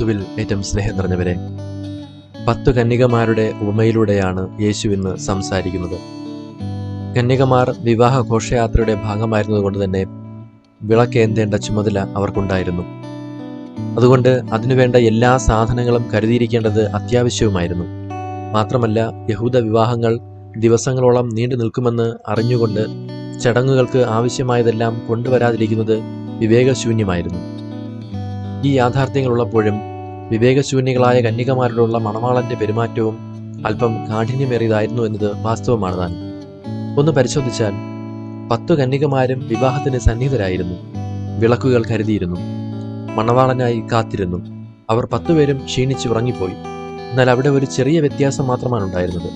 ക്രിസ്തുവിൽ ഏറ്റവും സ്നേഹം നിറഞ്ഞവരെ. പത്ത് കന്യകമാരുടെ ഉപമയിലൂടെയാണ് യേശു ഇന്ന് സംസാരിക്കുന്നത്. കന്യകമാർ വിവാഹ ഘോഷയാത്രയുടെ ഭാഗമായിരുന്നതുകൊണ്ട് തന്നെ വിളക്കേന്തേണ്ട ചുമതല അവർക്കുണ്ടായിരുന്നു. അതുകൊണ്ട് അതിനുവേണ്ട എല്ലാ സാധനങ്ങളും കരുതിയിരിക്കേണ്ടത് അത്യാവശ്യവുമായിരുന്നു. മാത്രമല്ല യഹൂദ വിവാഹങ്ങൾ ദിവസങ്ങളോളം നീണ്ടു നിൽക്കുമെന്ന് അറിഞ്ഞുകൊണ്ട് ചടങ്ങുകൾക്ക് ആവശ്യമായതെല്ലാം കൊണ്ടുവരാതിരിക്കുന്നത് വിവേകശൂന്യമായിരുന്നു. ഈ യാഥാർത്ഥ്യങ്ങളുള്ളപ്പോഴും വിവേകശൂന്യകളായ കന്യകമാരോടുള്ള മണവാളന്റെ പെരുമാറ്റവും അല്പം കാഠിന്യമേറിയതായിരുന്നു എന്നത് വാസ്തവമാണ് താൻ. ഒന്ന് പരിശോധിച്ചാൽ പത്തു കന്യകമാരും വിവാഹത്തിന് സന്നിഹിതരായിരുന്നു. വിളക്കുകൾ കരുതിയിരുന്നു. മണവാളനായി കാത്തിരുന്നു. അവർ പത്തുപേരും ക്ഷീണിച്ച് ഉറങ്ങിപ്പോയി. എന്നാൽ അവിടെ ഒരു ചെറിയ വ്യത്യാസം മാത്രമാണ് ഉണ്ടായിരുന്നത്.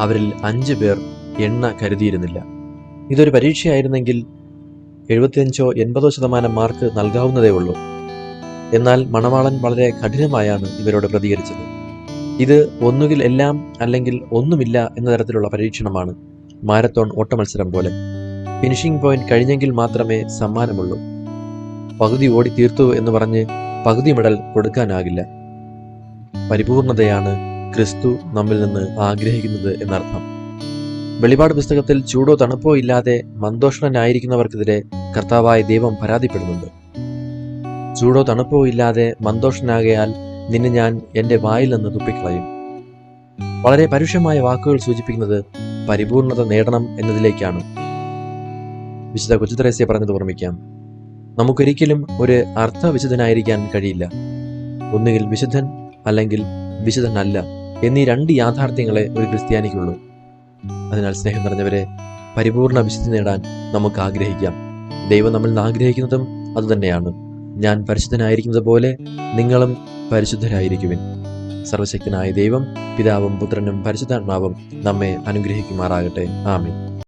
അവരിൽ അഞ്ചു പേർ എണ്ണ കരുതിയിരുന്നില്ല. ഇതൊരു പരീക്ഷയായിരുന്നെങ്കിൽ എഴുപത്തിയഞ്ചോ എൺപതോ ശതമാനം മാർക്ക് നൽകാവുന്നതേ ഉള്ളൂ. എന്നാൽ മണവാളൻ വളരെ കഠിനമായാണ് ഇവരോട് പ്രതികരിച്ചത്. ഇത് ഒന്നുകിൽ എല്ലാം അല്ലെങ്കിൽ ഒന്നുമില്ല എന്ന തരത്തിലുള്ള പരീക്ഷണമാണ് മാരത്തോൺ ഓട്ടമത്സരം പോലെ. ഫിനിഷിംഗ് പോയിന്റ് കഴിഞ്ഞെങ്കിൽ മാത്രമേ സമ്മാനമുള്ളൂ. പകുതി ഓടി തീർത്തു എന്ന് പറഞ്ഞ് പകുതി മെഡൽ കൊടുക്കാനാകില്ല. പരിപൂർണതയാണ് ക്രിസ്തു നമ്മിൽ നിന്ന് ആഗ്രഹിക്കുന്നത് എന്നർത്ഥം. വെളിപാട് പുസ്തകത്തിൽ ചൂടോ തണുപ്പോ ഇല്ലാതെ മന്ദോഷണനായിരിക്കുന്നവർക്കെതിരെ കർത്താവായ ദൈവം പരാതിപ്പെടുന്നുണ്ട്. ചൂടോ തണുപ്പോ ഇല്ലാതെ മന്ദോഷനാകയാൽ നിന്നെ ഞാൻ എന്റെ വായിൽ നിന്ന് തുപ്പിക്കളയും. വളരെ പരുഷമായ വാക്കുകൾ സൂചിപ്പിക്കുന്നത് പരിപൂർണത നേടണം എന്നതിലേക്കാണ്. വിശുദ്ധ കൊച്ചുത്രേസ്യ പറഞ്ഞത് ഓർമ്മിക്കാം. നമുക്കൊരിക്കലും ഒരു അർത്ഥവിശുദ്ധനായിരിക്കാൻ കഴിയില്ല. ഒന്നുകിൽ വിശുദ്ധൻ അല്ലെങ്കിൽ വിശുദ്ധനല്ല എന്നീ രണ്ട് യാഥാർത്ഥ്യങ്ങളെ ഒരു ക്രിസ്ത്യാനിക്കുള്ളൂ. അതിനാൽ സ്നേഹം നിറഞ്ഞവരെ പരിപൂർണ വിശുദ്ധി നേടാൻ നമുക്ക് ആഗ്രഹിക്കാം ദൈവം നമ്മൾ ആഗ്രഹിക്കുന്നതും അതുതന്നെയാണ്. ഞാൻ പരിശുദ്ധനായിരിക്കുന്നത് പോലെ നിങ്ങളും പരിശുദ്ധരായിരിക്കുവിൻ. സർവശക്തനായ ദൈവം പിതാവും പുത്രനും പരിശുദ്ധാത്മാവും നമ്മെ അനുഗ്രഹിക്കുമാറാകട്ടെ. ആമേൻ.